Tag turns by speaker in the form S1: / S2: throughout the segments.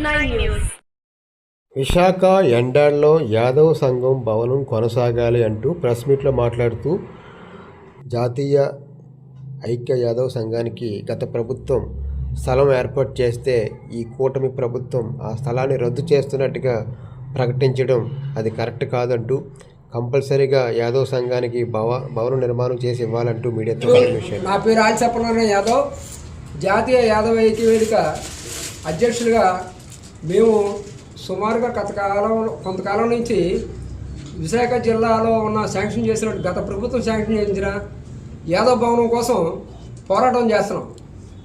S1: News
S2: Visakha ఎండాడ్లో Yadav సంఘం భవనం కొనసాగాలి అంటూ ప్రెస్ మీట్లో మాట్లాడుతూ జాతీయ ఐక్య యాదవ్ సంఘానికి గత ప్రభుత్వం స్థలం ఏర్పాటు చేస్తే ఈ కూటమి ప్రభుత్వం ఆ స్థలాన్ని రద్దు చేస్తున్నట్టుగా ప్రకటించడం అది కరెక్ట్ కాదంటూ కంపల్సరీగా యాదవ్ సంఘానికి భవ భవన నిర్మాణం చేసి ఇవ్వాలంటూ మీడియాతో
S3: నా పేరు యాదవ్. జాతీయ యాదవ్ ఐక్య వేదిక అధ్యక్షులుగా మేము సుమారుగా కొంతకాలం కొంతకాలం నుంచి విశాఖ జిల్లాలో ఉన్న శాంక్షన్ చేసిన గత ప్రభుత్వం శాంక్షన్ చేసిన యాదవ్ భవనం కోసం పోరాటం చేస్తున్నాం.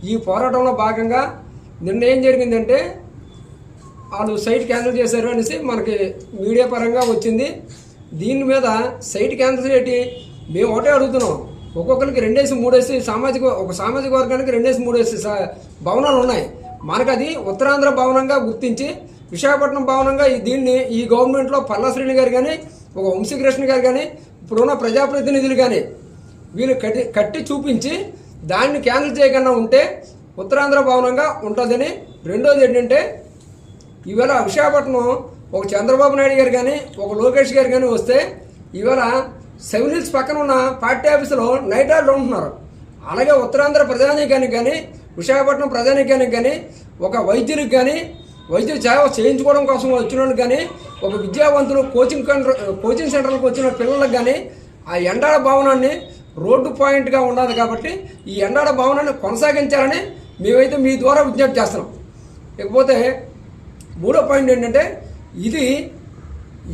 S3: ఈ పోరాటంలో భాగంగా నిన్న ఏం జరిగిందంటే వాళ్ళు సైట్ క్యాన్సిల్ చేశారు అనేసి మనకి మీడియా పరంగా వచ్చింది. దీని మీద సైట్ క్యాన్సిల్ ఏంటి? మేము ఒకటే అడుగుతున్నాం. ఒక్కొక్కరికి రెండేసి మూడేసి సామాజిక ఒక సామాజిక వర్గానికి రెండేసి మూడేసి భవనాలు ఉన్నాయి. మనకు అది ఉత్తరాంధ్ర భవనంగా గుర్తించి విశాఖపట్నం భవనంగా ఈ దీన్ని ఈ గవర్నమెంట్లో పల్లశ్రీని గారు కానీ ఒక వంశీకృష్ణ గారు కానీ ఇప్పుడున్న ప్రజాప్రతినిధులు కానీ వీళ్ళు కట్టి కట్టి చూపించి దాన్ని క్యాన్సిల్ చేయకుండా ఉంటే ఉత్తరాంధ్ర భవనంగా ఉంటుందని రెండోది ఏంటంటే ఈవేళ విశాఖపట్నం ఒక చంద్రబాబు నాయుడు గారు కానీ ఒక లోకేష్ గారు కానీ వస్తే ఈవేళ సెవెన్ హిల్స్ పక్కన ఉన్న పార్టీ ఆఫీసులో నైట్ ఆర్డర్ ఉంటున్నారు అలాగే ఉత్తరాంధ్ర ప్రజానీకానికి కానీ విశాఖపట్నం ప్రజానీకానికి కానీ ఒక వైద్యునికి కానీ వైద్య సేవ చేయించుకోవడం కోసం వచ్చిన కానీ ఒక విద్యావంతులు కోచింగ్ కంట్ర- కోచింగ్ సెంటర్లకు వచ్చిన పిల్లలకు కానీ ఆ ఎండాడ భవనాన్ని రోడ్డు పాయింట్గా ఉండాలి కాబట్టి ఈ ఎండాడ భవనాన్ని కొనసాగించాలని మేమైతే మీ ద్వారా విజ్ఞప్తి చేస్తున్నాం. ఇకపోతే మూడో పాయింట్ ఏంటంటే ఇది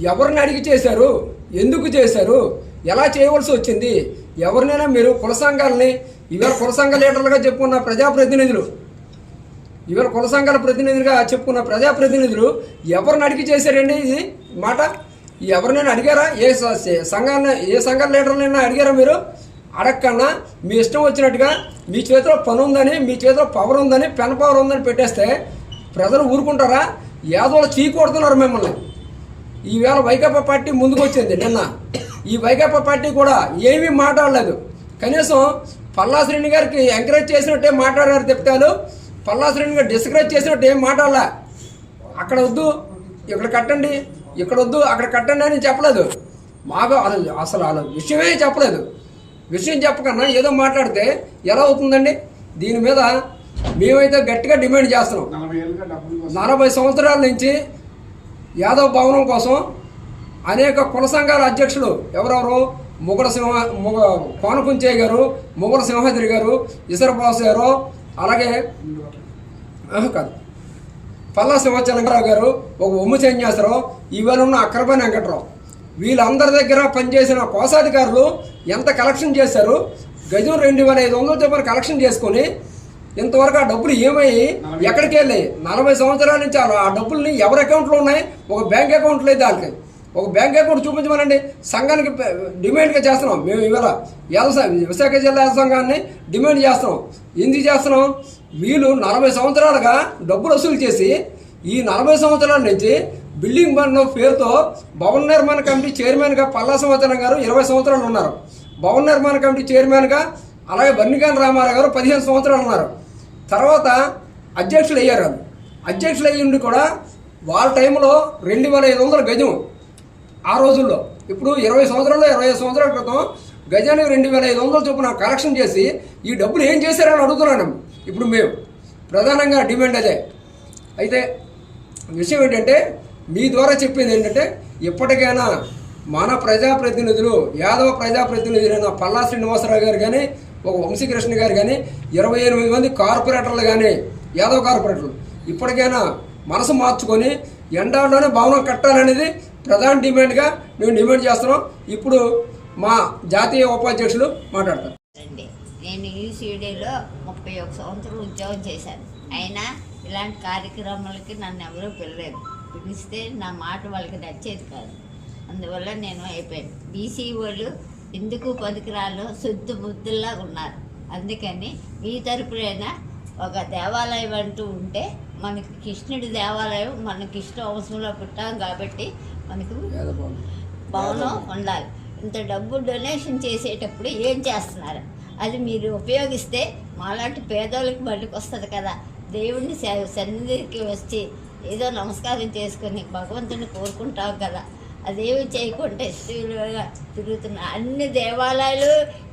S3: ఎవరిని అడిగి చేశారు? ఎందుకు చేశారు? ఎలా చేయవలసి వచ్చింది? ఎవరినైనా మీరు కుల సంఘాలని ఇవాళ కుల సంఘ లీడర్లుగా చెప్పుకున్న ప్రజాప్రతినిధులు. ఇవాళ కుల సంఘాల ప్రతినిధులుగా చెప్పుకున్న ప్రజాప్రతినిధులు ఎవరిని అడిగి చేశారండి ఇది మాట? ఎవరినైనా అడిగారా? ఏ సంఘాన్ని ఏ సంఘాల లీడర్లైనా అడిగారా మీరు? అడగకన్నా మీ ఇష్టం వచ్చినట్టుగా మీ చేతిలో పని ఉందని మీ చేతిలో పవర్ ఉందని పెన్ పవర్ ఉందని పెట్టేస్తే ప్రజలు ఊరుకుంటారా? యాదవులు చీకొడుతున్నారు మిమ్మల్ని. ఈవేళ వైకాపా పార్టీ ముందుకు వచ్చింది నిన్న. ఈ వైకాపా పార్టీ కూడా ఏమీ మాట్లాడలేదు. కనీసం పల్లా శ్రేణి గారికి ఎంకరేజ్ చేసినట్టే మాట్లాడారు చెప్తాను పల్లా శ్రేణి గారు డిస్కరేజ్ చేసినట్టు ఏం మాట్లాడలే? అక్కడ వద్దు ఇక్కడ కట్టండి ఇక్కడ వద్దు అక్కడ కట్టండి అని చెప్పలేదు. మాకు అసలు అసలు విషయమే చెప్పలేదు. విషయం చెప్పకన్నా ఏదో మాట్లాడితే ఎలా అవుతుందండి? దీని మీద మేమైతే గట్టిగా డిమాండ్ చేస్తున్నాం. నలభై సంవత్సరాల నుంచి యాదవ్ భవనం కోసం అనేక కుల సంఘాల అధ్యక్షులు ఎవరెవరు? ముగడ సింహ ముగ కోనకుంచయ్య గారు ముగడ సింహాద్రి గారు ఇసరబాసు గారు అలాగే కాదు. పల్లా సింహాచలంగారావు గారు ఒక ఉమ్మ సన్యాసరావు ఇవాళ ఉన్న అక్రమణ వెంకట్రావు. వీళ్ళందరి దగ్గర పనిచేసిన కోశాధికారులు ఎంత కలెక్షన్ చేశారు? గజం రెండు వేల ఐదు వందల చొప్పున కలెక్షన్ చేసుకొని ఇంతవరకు ఆ డబ్బులు ఏమయ్యి ఎక్కడికి వెళ్ళాయి? నలభై సంవత్సరాల నుంచి ఆ ఆ డబ్బుల్ని ఎవరి అకౌంట్లో ఉన్నాయి? ఒక బ్యాంక్ అకౌంట్ లేదు వాళ్ళకి. ఒక బ్యాంక్ అకౌంట్ చూపించమనండి. సంఘానికి డిమాండ్గా చేస్తున్నాం. మేము ఇవాళ వ్యవసాయ విశాఖ జిల్లా సంఘాన్ని డిమాండ్ చేస్తున్నాం. ఎందుకు చేస్తున్నాం? వీళ్ళు నలభై సంవత్సరాలుగా డబ్బులు వసూలు చేసి ఈ నలభై సంవత్సరాల నుంచి బిల్డింగ్ బండ్ పేరుతో భవన నిర్మాణ కమిటీ చైర్మన్గా పల్లా సంవత్సరం గారు ఇరవై సంవత్సరాలు ఉన్నారు. భవన నిర్మాణ కమిటీ చైర్మన్గా అలాగే బన్నికాని రామారావు గారు పదిహేను సంవత్సరాలు ఉన్నారు. తర్వాత అధ్యక్షులు అయ్యారు అధ్యక్షులు అయ్యి ఉండి కూడా వాళ్ళ టైంలో రెండు వేల ఐదు వందల గజం ఆ రోజుల్లో. ఇప్పుడు ఇరవై సంవత్సరాల్లో ఇరవై ఐదు సంవత్సరాల క్రితం గజానికి రెండు వేల ఐదు వందల చొప్పున కలెక్షన్ చేసి ఈ డబ్బులు ఏం చేశారని అడుగుతున్నాను. ఇప్పుడు మేము. ప్రధానంగా డిమాండ్ అదే. అయితే విషయం ఏంటంటే మీ ద్వారా చెప్పింది ఏంటంటే ఇప్పటికైనా మన ప్రజాప్రతినిధులు యాదవ ప్రజాప్రతినిధులైన పల్లా శ్రీనివాసరావు గారు కానీ ఒక వంశీకృష్ణ గారు కానీ ఇరవై ఎనిమిది మంది కార్పొరేటర్లు కానీ యాదవ కార్పొరేటర్లు ఇప్పటికైనా మనసు మార్చుకొని ఎండాలోనే భవనం కట్టాలనేది ప్రధాన డిమాండ్గా మేము డిమాండ్ చేస్తున్నాం. ఇప్పుడు మా జాతీయ ఉపాధ్యక్షులు మాట్లాడతారు.
S4: అండి నేను ఈసీడీలో ముప్పై ఒక సంవత్సరం ఉద్యోగం చేశాను. అయినా ఇలాంటి కార్యక్రమాలకి నన్ను ఎవరూ పిలలేదు. పిలిస్తే నా మాట వాళ్ళకి నచ్చేది కాదు. అందువల్ల నేను అయిపోయాను. బీసీ వాళ్ళు ఎందుకు పనికిరాలో శుద్ధ బుద్ధుల్లా ఉన్నారు. అందుకని మీ తరపునైనా ఒక దేవాలయం అంటూ ఉంటే మనకి కృష్ణుడి దేవాలయం మనకి ఇష్టం అవసరంలో పుట్టాం కాబట్టి మనకు భవనం ఉండాలి. ఇంత డబ్బు డొనేషన్ చేసేటప్పుడు ఏం చేస్తున్నారు? అది మీరు ఉపయోగిస్తే మాలాంటి పేదోళ్ళకి బయటకు వస్తుంది కదా. దేవుడిని సన్నిధికి వచ్చి ఏదో నమస్కారం చేసుకొని భగవంతుని కోరుకుంటావు కదా. అదేమి చేయకుండా ఇష్టంగా తిరుగుతున్నా అన్ని దేవాలయాలు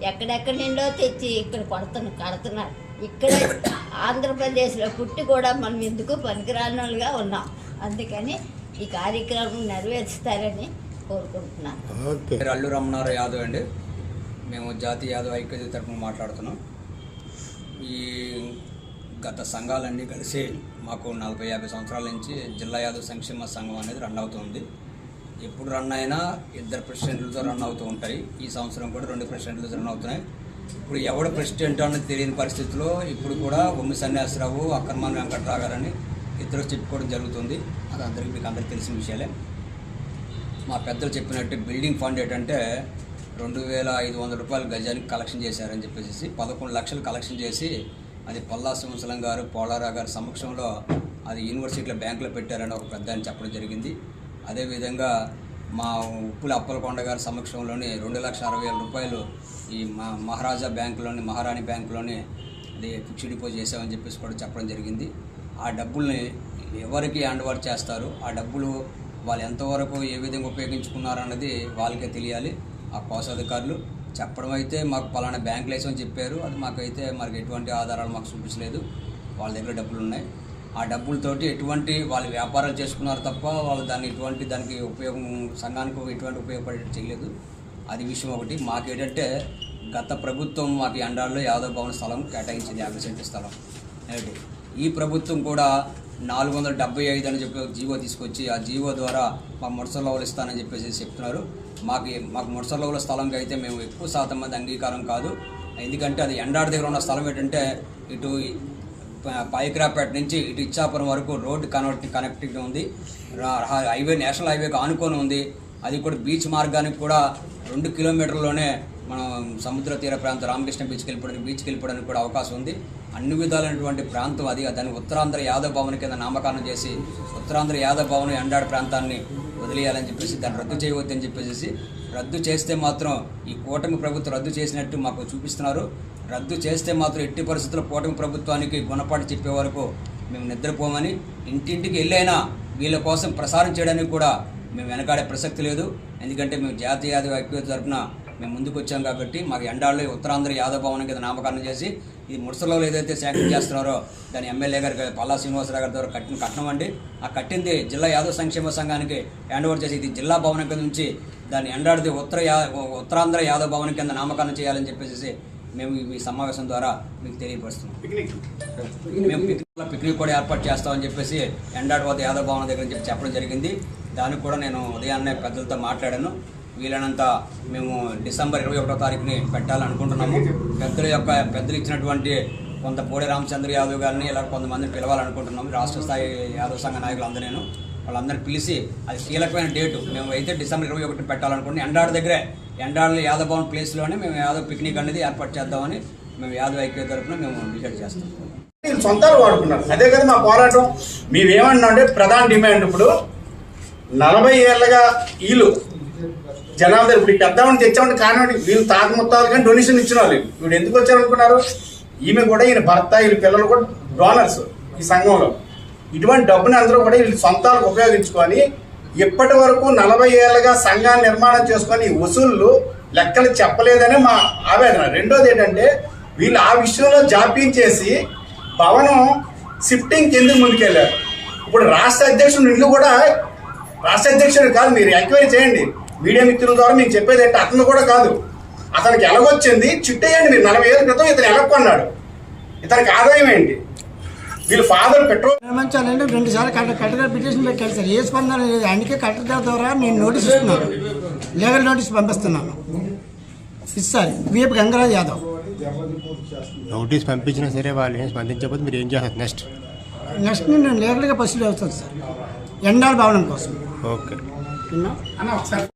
S4: ఎక్కడెక్కడి నుండో తెచ్చి ఇక్కడ కొడుతున్న కడుతున్నారు. ఇక్కడ ఆంధ్రప్రదేశ్లో పుట్టి కూడా మనం ఎందుకు పనికిరాని వాళ్ళుగా ఉన్నాం. అందుకని ఈ కార్యక్రమం నెరవేర్చుతారని కోరుకుంటున్నాను.
S2: ఓకే.
S1: అల్లు రమణారావు యాదవ్ అండి. మేము జాతీయ యాదవ్ ఐక్యత తరఫున మాట్లాడుతున్నాం. ఈ గత సంఘాలన్నీ కలిసి మాకు నలభై యాభై సంవత్సరాల నుంచి జిల్లా యాదవ్ సంక్షేమ సంఘం అనేది రన్ అవుతుంది. ఎప్పుడు రన్ అయినా ఇద్దరు ప్రెసిడెంట్లతో రన్ అవుతూ ఉంటాయి. ఈ సంవత్సరం కూడా రెండు ప్రెసిడెంట్లతో రన్ అవుతున్నాయి. ఇప్పుడు ఎవడు ప్రెసిడెంట్ అన్నది తెలియని పరిస్థితిలో ఇప్పుడు కూడా ఉమ్మి సన్యాసరావు అక్రమాన్ వెంకటరావు గారని ఇద్దరు చెప్పుకోవడం జరుగుతుంది. అది అందరికీ మీకు అందరికీ తెలిసిన విషయాలే. మా పెద్దలు చెప్పినట్టు బిల్డింగ్ ఫండ్ ఏంటంటే రెండు వేల ఐదు వందల రూపాయలు గజానికి కలెక్షన్ చేశారని చెప్పేసి పదకొండు లక్షలు కలెక్షన్ చేసి అది పల్లా సింహసలం గారు పోలారా గారి సమక్షంలో అది యూనివర్సిటీలో బ్యాంకులో పెట్టారని ఒక పెద్ద ఆయన చెప్పడం జరిగింది. అదేవిధంగా మా ఉప్పుల అప్పలకొండ గారి సమక్షంలోని రెండు లక్షల అరవై వేల రూపాయలు ఈ మా మహారాజా బ్యాంకులోని మహారాణి బ్యాంకులోని అది ఫిక్స్డ్ డిపాజిట్ చేసామని చెప్పేసి కూడా చెప్పడం జరిగింది. ఆ డబ్బుల్ని ఎవరికి హ్యాండ్ ఓవర్ చేస్తారు? ఆ డబ్బులు వాళ్ళు ఎంతవరకు ఏ విధంగా ఉపయోగించుకున్నారన్నది వాళ్ళకే తెలియాలి. ఆ కోశాధికారులు చెప్పడం అయితే మాకు పలానా బ్యాంకులు వేసామని చెప్పారు. అది మాకైతే మాకు ఎటువంటి ఆధారాలు మాకు చూపించలేదు. వాళ్ళ దగ్గర డబ్బులు ఉన్నాయి ఆ డబ్బులతోటి ఎటువంటి వాళ్ళు వ్యాపారాలు చేసుకున్నారు తప్ప వాళ్ళు దాన్ని ఎటువంటి దానికి ఉపయోగం సంఘానికి ఎటువంటి ఉపయోగపడే చేయలేదు. అది విషయం ఒకటి. మాకేంటంటే గత ప్రభుత్వం మాకు ఈ అండాల్లో యాదవ్ భవన్ స్థలం కేటాయించింది యాభై సెంటు స్థలం. ఈ ప్రభుత్వం కూడా నాలుగు వందల డెబ్బై ఐదు అని చెప్పి జీవో తీసుకొచ్చి ఆ జీవో ద్వారా మా ముడసలవులు ఇస్తానని చెప్పేసి చెప్తున్నారు. మాకు మాకు ముడసలవుల స్థలంకి అయితే మేము ఎక్కువ శాతం మంది అంగీకారం కాదు. ఎందుకంటే అది ఎండాడి దగ్గర ఉన్న స్థలం ఏంటంటే ఇటు ప- నుంచి ఇటు ఇచ్చాపురం వరకు రోడ్డు కనెక్ట్ కనెక్టివిటీ ఉంది. హైవే నేషనల్ హైవేకి ఆనుకొని ఉంది. అది కూడా బీచ్ మార్గానికి కూడా రెండు కిలోమీటర్లోనే మనం సముద్ర తీర ప్రాంతం రామకృష్ణ బీచ్కి వెళ్ళిపోవడానికి బీచ్కి వెళ్ళిపోవడానికి కూడా అవకాశం ఉంది. అన్ని విధాలైనటువంటి ప్రాంతం అది. దాన్ని ఉత్తరాంధ్ర యాదవ భవన్ కింద నామకరణం చేసి ఉత్తరాంధ్ర యాదవ భవన్ ఎండాడ ప్రాంతాన్ని వదిలేయాలని చెప్పేసి దాన్ని రద్దు చేయవద్దని చెప్పేసి రద్దు చేస్తే మాత్రం ఈ కూటమి ప్రభుత్వం రద్దు చేసినట్టు మాకు చూపిస్తున్నారు. రద్దు చేస్తే మాత్రం ఎట్టి పరిస్థితుల్లో కూటమి ప్రభుత్వానికి గుణపాటు చెప్పే వరకు మేము నిద్రపోమని ఇంటింటికి వెళ్ళైనా వీళ్ళ కోసం ప్రసారం చేయడానికి కూడా మేము వెనకాడే ప్రసక్తి లేదు. ఎందుకంటే మేము జాతీయ యాదవ ఐక్యత తరఫున మేము ముందుకు వచ్చాం కాబట్టి మాకు ఎండాళ్ళు ఉత్తరాంధ్ర యాదవ భవనం కింద నామకరణం చేసి ఇది ముడసలో ఏదైతే శాంక్షన్ చేస్తున్నారో దాని ఎమ్మెల్యే గారికి పల్లా శ్రీనివాసరావు గారి ద్వారా కట్టిన కట్నం అండి. ఆ కట్టింది జిల్లా యాదవ్ సంక్షేమ సంఘానికి హ్యాండ్ ఓవర్ చేసి ఇది జిల్లా భవనం కింద నుంచి దాన్ని ఎండాడిది ఉత్తర యా ఉత్తరాంధ్ర యాదవ భవనం కింద నామకరణం చేయాలని చెప్పేసి మేము ఈ సమావేశం ద్వారా మీకు తెలియపరుస్తున్నాం. మేము పిక్నిక్ పిక్నిక్ కూడా ఏర్పాటు చేస్తామని చెప్పేసి ఎండాడు వద్ద యాదవ్ భవన్ దగ్గర చెప్పి చెప్పడం జరిగింది. దానికి కూడా నేను ఉదయాన్నే పెద్దలతో మాట్లాడాను. వీలైనంత మేము డిసెంబర్ ఇరవై ఒకటో తారీఖుని పెట్టాలనుకుంటున్నాము. పెద్దల యొక్క పెద్దలు ఇచ్చినటువంటి కొంత పోడే రామచంద్ర యాదవ్ గారిని ఇలా కొంతమందిని పిలవాలనుకుంటున్నాము. రాష్ట్ర స్థాయి యాదవ్ సంఘ నాయకులందరూ నేను. వాళ్ళందరినీ పిలిచి అది కీలకమైన డేటు. మేము అయితే డిసెంబర్ ఇరవై ఒకటి పెట్టాలనుకుంటున్నాం. ఎండాడు దగ్గరే ఎండాళ్ళ యాదవ్ భవన్ ప్లేస్లోనే మేము యాదవ్ పిక్నిక్ అనేది ఏర్పాటు చేద్దామని మేము యాదవ్ ఐక్య తరఫున మేము డిసైడ్ చేస్తాం.
S5: వీళ్ళు సొంతాలు వాడుకున్నారు. అదే కదా మా పోరాటం. మేమేమన్నా అంటే ప్రధాన డిమాండ్ ఇప్పుడు నలభై ఏళ్ళగా వీళ్ళు జనాల దగ్గర ఇప్పుడు పెద్దామని తెచ్చామని కానివ్వండి వీళ్ళు తాత ముత్తాలు కానీ డొనేషన్ ఇచ్చిన వాళ్ళు. వీడు ఎందుకు వచ్చారనుకున్నారు? ఈమె కూడా ఈయన భర్త వీళ్ళ పిల్లలు కూడా డోనర్స్ ఈ సంఘంలో. ఇటువంటి డబ్బుని అందరూ కూడా వీళ్ళు సొంతాలకు ఉపయోగించుకొని ఇప్పటి వరకు నలభై ఏళ్ళగా సంఘాన్ని నిర్మాణం చేసుకొని ఈ వసూళ్ళు లెక్కలు చెప్పలేదనే మా ఆవేదన. రెండోది ఏంటంటే వీళ్ళు ఆ విషయంలో జాప్యం చేసి భవనం షిఫ్టింగ్ ఎందుకు ముందుకెళ్ళారు. ఇప్పుడు రాష్ట్ర అధ్యక్షుడు ఇల్లు కూడా రాష్ట్ర అధ్యక్షుడు కాదు మీరు ఎంక్వైరీ చేయండి. మీడియా మిత్రుల ద్వారా మీకు చెప్పేది ఏంటి? అతను కూడా కాదు. అతనికి ఎలాగొచ్చింది? చిట్టేయండి మీరు నలభై ఏళ్ళ క్రితం ఇతను ఎలా కొన్నాడు? ఇతనికి ఆదాయం ఏంటి? వీళ్ళ ఫాదర్ పెట్రోల్
S6: నిర్మించాలంటే రెండు సార్లు కలెక్టర్ కలెక్టర్ పిటిషన్ పెట్టారు సార్. ఏ స్పందన లేదు. అందుకే కలెక్టర్ గారి ద్వారా నేను నోటీస్ ఇస్తున్నాను. లీగల్ నోటీస్ పంపిస్తున్నాను. ఇస్తారు విఎప్ గంగరాజ్ యాదవ్.
S2: నోటీస్ పంపించినా సరే వాళ్ళు ఏం స్పందించకపోతే మీరు ఏం చేస్తారు? నెక్స్ట్
S6: నెక్స్ట్ నేను లీగల్గా ప్రొసీడ్ అవుతుంది సార్. ఎండాల భవనం కోసం.
S2: ఓకే?
S5: అన్న ఒకసారి